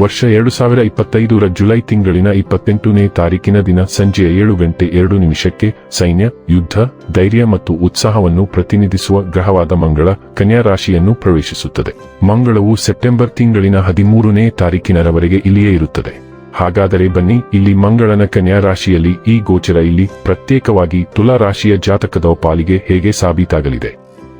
ವರ್ಷ ಎರಡು ಸಾವಿರ ಇಪ್ಪತ್ತೈದರ ಜುಲೈ ತಿಂಗಳಿನ ಇಪ್ಪತ್ತೆಂಟನೇ ತಾರೀಕಿನ ದಿನ ಸಂಜೆ ಏಳು ಗಂಟೆ ಎರಡು ನಿಮಿಷಕ್ಕೆ ಸೈನ್ಯ, ಯುದ್ಧ, ಧೈರ್ಯ ಮತ್ತು ಉತ್ಸಾಹವನ್ನು ಪ್ರತಿನಿಧಿಸುವ ಗ್ರಹವಾದ ಮಂಗಳ ಕನ್ಯಾ ರಾಶಿಯನ್ನು ಪ್ರವೇಶಿಸುತ್ತದೆ. ಮಂಗಳವು ಸೆಪ್ಟೆಂಬರ್ ತಿಂಗಳಿನ ಹದಿಮೂರನೇ ತಾರೀಕಿನವರೆಗೆ ಇಲ್ಲಿಯೇ ಇರುತ್ತದೆ. ಹಾಗಾದರೆ ಬನ್ನಿ, ಇಲ್ಲಿ ಮಂಗಳನ ಕನ್ಯಾ ರಾಶಿಯಲ್ಲಿ ಈ ಗೋಚರ ಇಲ್ಲಿ ಪ್ರತ್ಯೇಕವಾಗಿ ತುಲಾ ರಾಶಿಯ ಜಾತಕದ ಪಾಲಿಗೆ ಹೇಗೆ ಸಾಬೀತಾಗಲಿದೆ?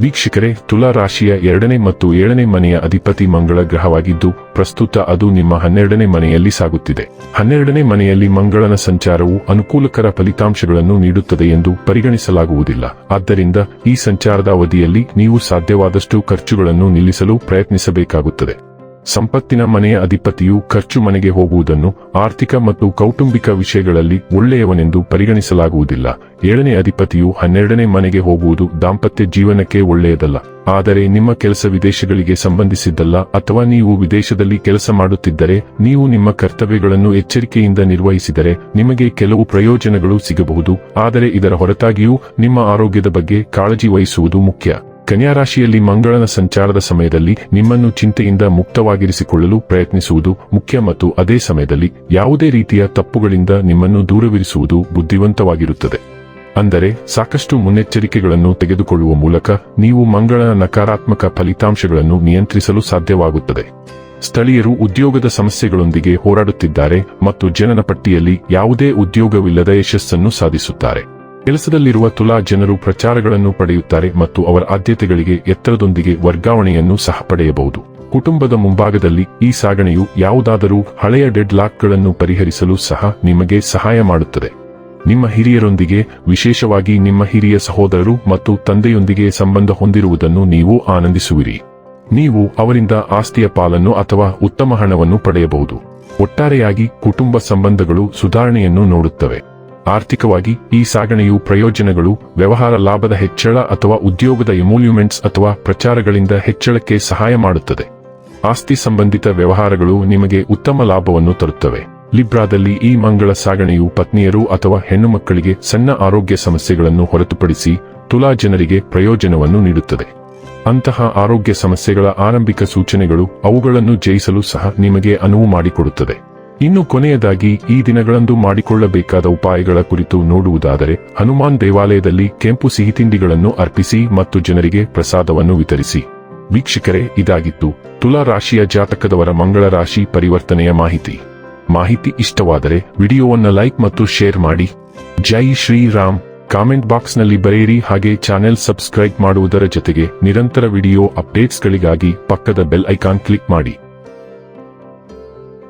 ವೀಕ್ಷಕರೇ, ತುಲಾ ರಾಶಿಯ ಎರಡನೇ ಮತ್ತು ಏಳನೇ ಮನೆಯ ಅಧಿಪತಿ ಮಂಗಳ ಗ್ರಹವಾಗಿದ್ದು, ಪ್ರಸ್ತುತ ಅದು ನಿಮ್ಮ ಹನ್ನೆರಡನೇ ಮನೆಯಲ್ಲಿ ಸಾಗುತ್ತಿದೆ. ಹನ್ನೆರಡನೇ ಮನೆಯಲ್ಲಿ ಮಂಗಳನ ಸಂಚಾರವು ಅನುಕೂಲಕರ ಫಲಿತಾಂಶಗಳನ್ನು ನೀಡುತ್ತದೆ ಎಂದು ಪರಿಗಣಿಸಲಾಗುವುದಿಲ್ಲ. ಆದ್ದರಿಂದ ಈ ಸಂಚಾರದ ಅವಧಿಯಲ್ಲಿ ನೀವು ಸಾಧ್ಯವಾದಷ್ಟು ಖರ್ಚುಗಳನ್ನು ನಿಲ್ಲಿಸಲು ಪ್ರಯತ್ನಿಸಬೇಕಾಗುತ್ತದೆ. ಸಂಪತ್ತಿನ ಮನೆಯ ಅಧಿಪತಿಯು ಖರ್ಚು ಮನೆಗೆ ಹೋಗುವುದನ್ನು ಆರ್ಥಿಕ ಮತ್ತು ಕೌಟುಂಬಿಕ ವಿಷಯಗಳಲ್ಲಿ ಒಳ್ಳೆಯವನೆಂದು ಪರಿಗಣಿಸಲಾಗುವುದಿಲ್ಲ. ಏಳನೇ ಅಧಿಪತಿಯು ಹನ್ನೆರಡನೇ ಮನೆಗೆ ಹೋಗುವುದು ದಾಂಪತ್ಯ ಜೀವನಕ್ಕೆ ಒಳ್ಳೆಯದಲ್ಲ. ಆದರೆ ನಿಮ್ಮ ಕೆಲಸ ವಿದೇಶಗಳಿಗೆ ಸಂಬಂಧಿಸಿದ್ದಲ್ಲ ಅಥವಾ ನೀವು ವಿದೇಶದಲ್ಲಿ ಕೆಲಸ ಮಾಡುತ್ತಿದ್ದರೆ, ನೀವು ನಿಮ್ಮ ಕರ್ತವ್ಯಗಳನ್ನು ಎಚ್ಚರಿಕೆಯಿಂದ ನಿರ್ವಹಿಸಿದರೆ ನಿಮಗೆ ಕೆಲವು ಪ್ರಯೋಜನಗಳು ಸಿಗಬಹುದು. ಆದರೆ ಇದರ ಹೊರತಾಗಿಯೂ ನಿಮ್ಮ ಆರೋಗ್ಯದ ಬಗ್ಗೆ ಕಾಳಜಿ ವಹಿಸುವುದು ಮುಖ್ಯ. ಕನ್ಯಾ ರಾಶಿಯಲ್ಲಿ ಮಂಗಳನ ಸಂಚಾರದ ಸಮಯದಲ್ಲಿ ನಿಮ್ಮನ್ನು ಚಿಂತೆಯಿಂದ ಮುಕ್ತವಾಗಿರಿಸಿಕೊಳ್ಳಲು ಪ್ರಯತ್ನಿಸುವುದು ಮುಖ್ಯ ಮತ್ತು ಅದೇ ಸಮಯದಲ್ಲಿ ಯಾವುದೇ ರೀತಿಯ ತಪ್ಪುಗಳಿಂದ ನಿಮ್ಮನ್ನು ದೂರವಿರಿಸುವುದು ಬುದ್ಧಿವಂತವಾಗಿರುತ್ತದೆ. ಅಂದರೆ ಸಾಕಷ್ಟು ಮುನ್ನೆಚ್ಚರಿಕೆಗಳನ್ನು ತೆಗೆದುಕೊಳ್ಳುವ ಮೂಲಕ ನೀವು ಮಂಗಳನ ನಕಾರಾತ್ಮಕ ಫಲಿತಾಂಶಗಳನ್ನು ನಿಯಂತ್ರಿಸಲು ಸಾಧ್ಯವಾಗುತ್ತದೆ. ಸ್ಥಳೀಯರು ಉದ್ಯೋಗದ ಸಮಸ್ಯೆಗಳೊಂದಿಗೆ ಹೋರಾಡುತ್ತಿದ್ದಾರೆ ಮತ್ತು ಜನನ ಪಟ್ಟಿಯಲ್ಲಿ ಯಾವುದೇ ಉದ್ಯೋಗವಿಲ್ಲದ ಯಶಸ್ಸನ್ನು ಸಾಧಿಸುತ್ತಾರೆ. ಕೆಲಸದಲ್ಲಿರುವ ತುಲಾ ಜನರು ಪ್ರಚಾರಗಳನ್ನು ಪಡೆಯುತ್ತಾರೆ ಮತ್ತು ಅವರ ಆದ್ಯತೆಗಳಿಗೆ ಎತ್ತರದೊಂದಿಗೆ ವರ್ಗಾವಣೆಯನ್ನು ಸಹ ಪಡೆಯಬಹುದು. ಕುಟುಂಬದ ಮುಂಭಾಗದಲ್ಲಿ ಈ ಸಾಗಣೆಯು ಯಾವುದಾದರೂ ಹಳೆಯ ಡೆಡ್ ಲಾಕ್ಗಳನ್ನು ಪರಿಹರಿಸಲು ಸಹ ನಿಮಗೆ ಸಹಾಯ ಮಾಡುತ್ತದೆ. ನಿಮ್ಮ ಹಿರಿಯರೊಂದಿಗೆ, ವಿಶೇಷವಾಗಿ ನಿಮ್ಮ ಹಿರಿಯ ಸಹೋದರರು ಮತ್ತು ತಂದೆಯೊಂದಿಗೆ ಸಂಬಂಧ ಹೊಂದಿರುವುದನ್ನು ನೀವು ಆನಂದಿಸುವಿರಿ. ನೀವು ಅವರಿಂದ ಆಸ್ತಿಯ ಪಾಲನ್ನು ಅಥವಾ ಉತ್ತಮ ಹಣವನ್ನು ಪಡೆಯಬಹುದು. ಒಟ್ಟಾರೆಯಾಗಿ ಕುಟುಂಬ ಸಂಬಂಧಗಳು ಸುಧಾರಣೆಯನ್ನು ನೋಡುತ್ತವೆ. ಆರ್ಥಿಕವಾಗಿ ಈ ಸಾಗಣೆಯು ಪ್ರಯೋಜನಗಳು, ವ್ಯವಹಾರ ಲಾಭದ ಹೆಚ್ಚಳ ಅಥವಾ ಉದ್ಯೋಗದ ಎಮೋಲ್ಯುಮೆಂಟ್ಸ್ ಅಥವಾ ಪ್ರಚಾರಗಳಿಂದ ಹೆಚ್ಚಳಕ್ಕೆ ಸಹಾಯ ಮಾಡುತ್ತದೆ. ಆಸ್ತಿ ಸಂಬಂಧಿತ ವ್ಯವಹಾರಗಳು ನಿಮಗೆ ಉತ್ತಮ ಲಾಭವನ್ನು ತರುತ್ತವೆ. ಲಿಬ್ರಾದಲ್ಲಿ ಈ ಮಂಗಳ ಸಾಗಣೆಯು ಪತ್ನಿಯರು ಅಥವಾ ಹೆಣ್ಣು ಮಕ್ಕಳಿಗೆ ಸಣ್ಣ ಆರೋಗ್ಯ ಸಮಸ್ಯೆಗಳನ್ನು ಹೊರತುಪಡಿಸಿ ತುಲಾ ಜನರಿಗೆ ಪ್ರಯೋಜನವನ್ನು ನೀಡುತ್ತದೆ. ಅಂತಹ ಆರೋಗ್ಯ ಸಮಸ್ಯೆಗಳ ಆರಂಭಿಕ ಸೂಚನೆಗಳು ಅವುಗಳನ್ನು ಜಯಿಸಲು ಸಹ ನಿಮಗೆ ಅನುವು ಮಾಡಿಕೊಡುತ್ತದೆ. ಇನ್ನು ಕೊನೆಯದಾಗಿ ಈ ದಿನಗಳಂದು ಮಾಡಿಕೊಳ್ಳಬೇಕಾದ ಉಪಾಯಗಳ ಕುರಿತು ನೋಡುವುದಾದರೆ, ಹನುಮಾನ್ ದೇವಾಲಯದಲ್ಲಿ ಕೆಂಪು ಸಿಹಿತಿಂಡಿಗಳನ್ನು ಅರ್ಪಿಸಿ ಮತ್ತು ಜನರಿಗೆ ಪ್ರಸಾದವನ್ನು ವಿತರಿಸಿ. ವೀಕ್ಷಕರೇ, ಇದಾಗಿತ್ತು ತುಲಾ ರಾಶಿಯ ಜಾತಕದವರ ಮಂಗಳ ರಾಶಿ ಪರಿವರ್ತನೆಯ ಮಾಹಿತಿ. ಮಾಹಿತಿ ಇಷ್ಟವಾದರೆ ವಿಡಿಯೋವನ್ನು ಲೈಕ್ ಮತ್ತು ಶೇರ್ ಮಾಡಿ. ಜೈ ಶ್ರೀರಾಮ್. ಕಾಮೆಂಟ್ ಬಾಕ್ಸ್ನಲ್ಲಿ ಬರೆಯಿರಿ ಹಾಗೆ ಚಾನೆಲ್ ಸಬ್ಸ್ಕ್ರೈಬ್ ಮಾಡುವುದರ ಜೊತೆಗೆ ನಿರಂತರ ವಿಡಿಯೋ ಅಪ್ಡೇಟ್ಸ್ಗಳಿಗಾಗಿ ಪಕ್ಕದ ಬೆಲ್ ಐಕಾನ್ ಕ್ಲಿಕ್ ಮಾಡಿ.